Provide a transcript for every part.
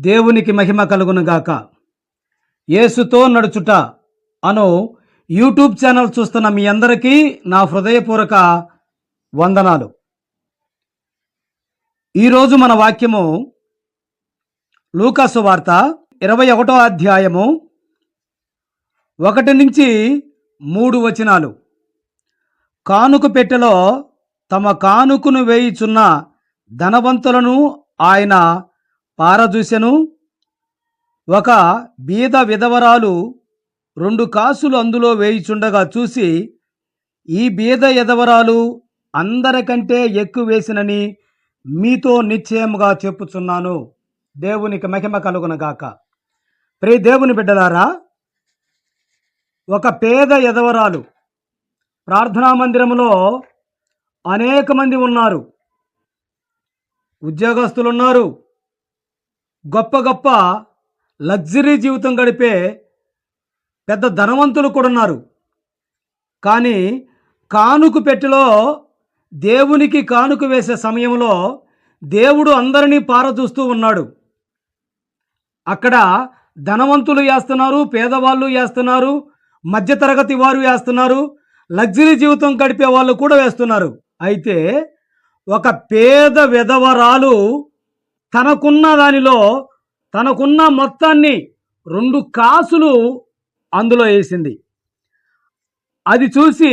దేవునికి మహిమ కలుగునుగాక యేసుతో నడుచుట అను యూట్యూబ్ ఛానల్ చూస్తున్న మీ అందరికీ నా హృదయపూర్వక వందనాలు. ఈరోజు మన వాక్యము లూకాసు వార్త ఇరవై ఒకటో అధ్యాయము ఒకటి నుంచి మూడు వచనాలు. కానుక పెట్టెలో తమ కానుకను వేయుచున్న ధనవంతులను ఆయన పారదూసెను. ఒక బీద విధవరాలు రెండు కాసులు అందులో వేయిచుండగా చూసి ఈ బీద యధవరాలు అందరికంటే ఎక్కువ వేసినని మీతో నిశ్చయముగా చెప్పుచున్నాను. దేవునికి మహిమ కలుగునగాక. ప్రే దేవుని బిడ్డలారా ఒక పేద ఎదవరాలు ప్రార్థనా మందిరములో అనేక మంది ఉన్నారు. ఉద్యోగస్తులు ఉన్నారు గొప్ప గొప్ప లగ్జరీ జీవితం గడిపే పెద్ద ధనవంతులు కూడా ఉన్నారు. కానీ కానుక పెట్టెలో దేవునికి కానుక వేసే సమయంలో దేవుడు అందరినీ పారచూస్తూ ఉన్నాడు. అక్కడ ధనవంతులు వేస్తున్నారు పేదవాళ్ళు వేస్తున్నారు మధ్యతరగతి వారు వేస్తున్నారు లగ్జరీ జీవితం గడిపే వాళ్ళు కూడా వేస్తున్నారు. అయితే ఒక పేద విధవరాలు తనకున్న దానిలో తనకున్న మొత్తాన్ని రెండు కాసులు అందులో వేసింది. అది చూసి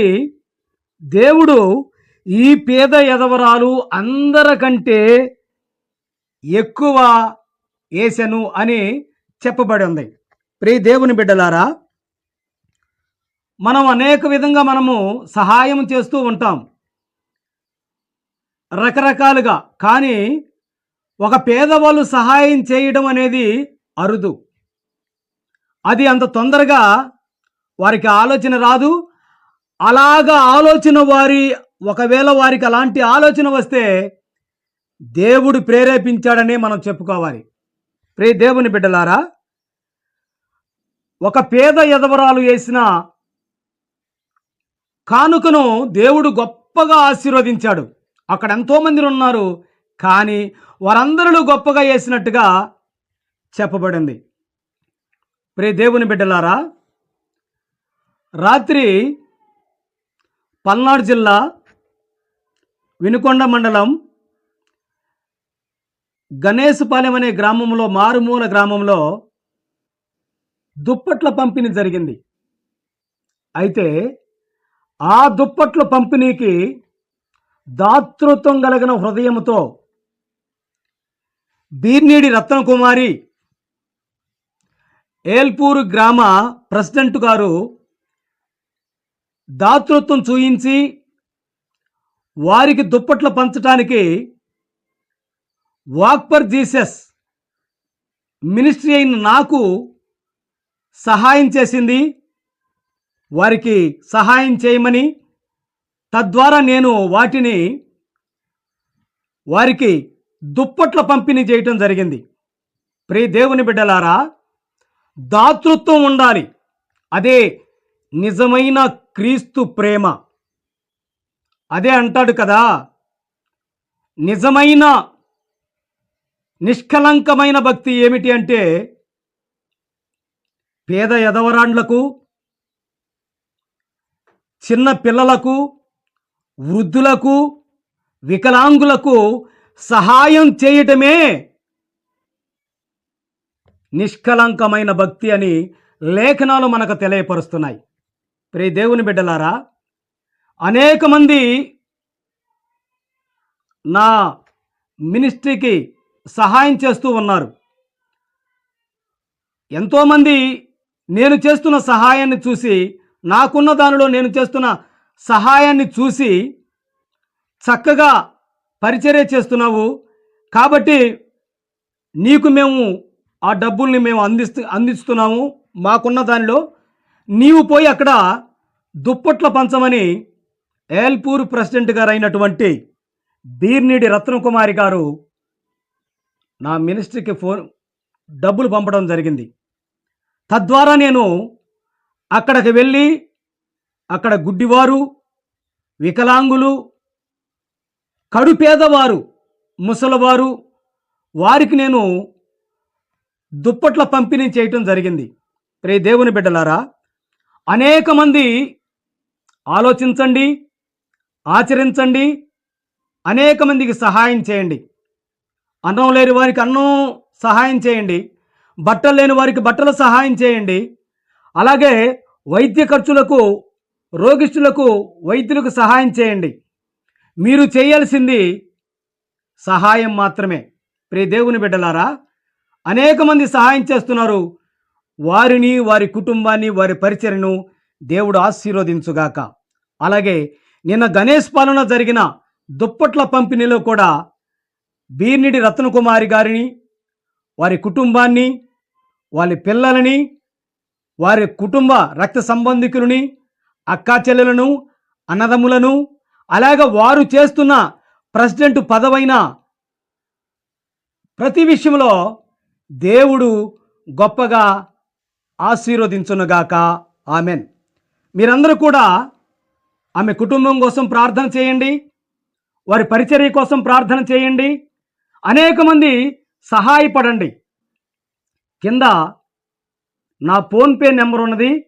దేవుడు ఈ పేద ఎదవరాలు అందరికంటే ఎక్కువ వేసెను అని చెప్పబడి ఉంది. ప్రియ దేవుని బిడ్డలారా మనం అనేక విధంగా మనము సహాయం చేస్తూ ఉంటాం. రకరకాలుగా కానీ ఒక పేదవాళ్ళు సహాయం చేయడం అనేది అరుదు. అది అంత తొందరగా వారికి ఆలోచన రాదు. అలాగా ఆలోచన వారి ఒకవేళ వారికి అలాంటి ఆలోచన వస్తే దేవుడు ప్రేరేపించాడని మనం చెప్పుకోవాలి. ప్రే దేవుని బిడ్డలారా ఒక పేద ఎదవరాలు వేసిన కానుకను దేవుడు గొప్పగా ఆశీర్వదించాడు. అక్కడ ఎంతోమంది ఉన్నారు కానీ వారందరూ గొప్పగా వేసినట్టుగా చెప్పబడింది. ప్రే దేవుని బిడ్డలారా రాత్రి పల్నాడు జిల్లా వినుకొండ మండలం గణేశపాలెం అనే గ్రామంలో మారుమూల గ్రామంలో దుప్పట్ల పంపిణీ జరిగింది. అయితే ఆ దుప్పట్ల పంపిణీకి దాతృత్వం కలిగిన హృదయముతో బీర్నీడి రత్నకుమారి ఏల్పూరు గ్రామ ప్రెసిడెంట్ గారు దాతృత్వం చూయించి వారికి దుప్పట్లు పంచడానికి వాక్ ఫర్ జీసస్ మినిస్ట్రీ అయిన నాకు సహాయం చేసింది. వారికి సహాయం చేయమని తద్వారా నేను వాటిని వారికి దుప్పట్ల పంపిణీ చేయటం జరిగింది. ప్రే దేవుని బిడ్డలారా దాతృత్వం ఉండాలి. అదే నిజమైన క్రీస్తు ప్రేమ. అదే అంటాడు కదా నిజమైన నిష్కలంకమైన భక్తి ఏమిటి అంటే పేద యదవరాండ్లకు చిన్న పిల్లలకు వృద్ధులకు వికలాంగులకు సహాయం చేయటమే నిష్కలంకమైన భక్తి అని లేఖనాలు మనకు తెలియపరుస్తున్నాయి. ప్రే దేవుని బిడ్డలారా అనేక మంది నా మినిస్ట్రీకి సహాయం చేస్తూ ఉన్నారు. ఎంతోమంది నేను చేస్తున్న సహాయాన్ని చూసి నాకున్న దానిలో నేను చేస్తున్న సహాయాన్ని చూసి చక్కగా పరిచర్య చేస్తున్నావు. కాబట్టి నీకు మేము ఆ డబ్బుల్ని మేము అందిస్తు అందిస్తున్నాము. మాకున్న దానిలో నీవు పోయి అక్కడ దుప్పట్ల పంచమని ఏల్పూర్ ప్రెసిడెంట్ గారు అయినటువంటి బీర్నీడి రత్నకుమారి గారు నా మినిస్ట్రీకి ఫోన్ డబ్బులు పంపడం జరిగింది. తద్వారా నేను అక్కడికి వెళ్ళి అక్కడ గుడ్డివారు వికలాంగులు కడు పేదవారు ముసలివారు వారికి నేను దుప్పట్ల పంపిణీ చేయటం జరిగింది. రే దేవుని బిడ్డలారా అనేక మంది ఆలోచించండి ఆచరించండి అనేక మందికి సహాయం చేయండి. అన్నం లేని వారికి అన్నం సహాయం చేయండి బట్టలు లేని వారికి బట్టలు సహాయం చేయండి. అలాగే వైద్య ఖర్చులకు రోగిష్ఠులకు వైద్యులకు సహాయం చేయండి. మీరు చేయాల్సింది సహాయం మాత్రమే. ప్రే దేవుని బిడ్డలారా అనేక మంది సహాయం చేస్తున్నారు. వారిని వారి కుటుంబాన్ని వారి పరిచయను దేవుడు ఆశీర్వదించుగాక. అలాగే నిన్న గణేష్ పాలన జరిగిన దుప్పట్ల పంపిణీలో కూడా బీర్నిడి రత్నకుమారి గారిని వారి కుటుంబాన్ని వారి పిల్లలని వారి కుటుంబ రక్త సంబంధికులని అక్కా చెల్లెలను అన్నదమ్ములను అలాగ వారు చేస్తున్న ప్రెసిడెంట్ పదవైన ప్రతి విషయంలో దేవుడు గొప్పగా ఆశీర్వదించునుగాక. ఆమెన్. మీరందరూ కూడా ఆమె కుటుంబం కోసం ప్రార్థన చేయండి. వారి పరిచర్య కోసం ప్రార్థన చేయండి. అనేక మంది సహాయపడండి. కింద నా ఫోన్పే నెంబర్ ఉన్నది.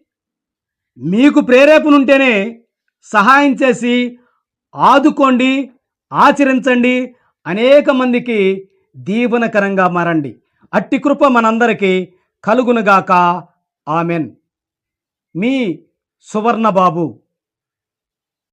మీకు ప్రేరేపణ ఉంటేనే సహాయం చేసి ఆదుకోండి ఆచరించండి అనేక మందికి దీవనకరంగా మారండి. అట్టి కృప మనందరికీ కలుగునుగాక. ఆమెన్. మీ సువర్ణబాబు.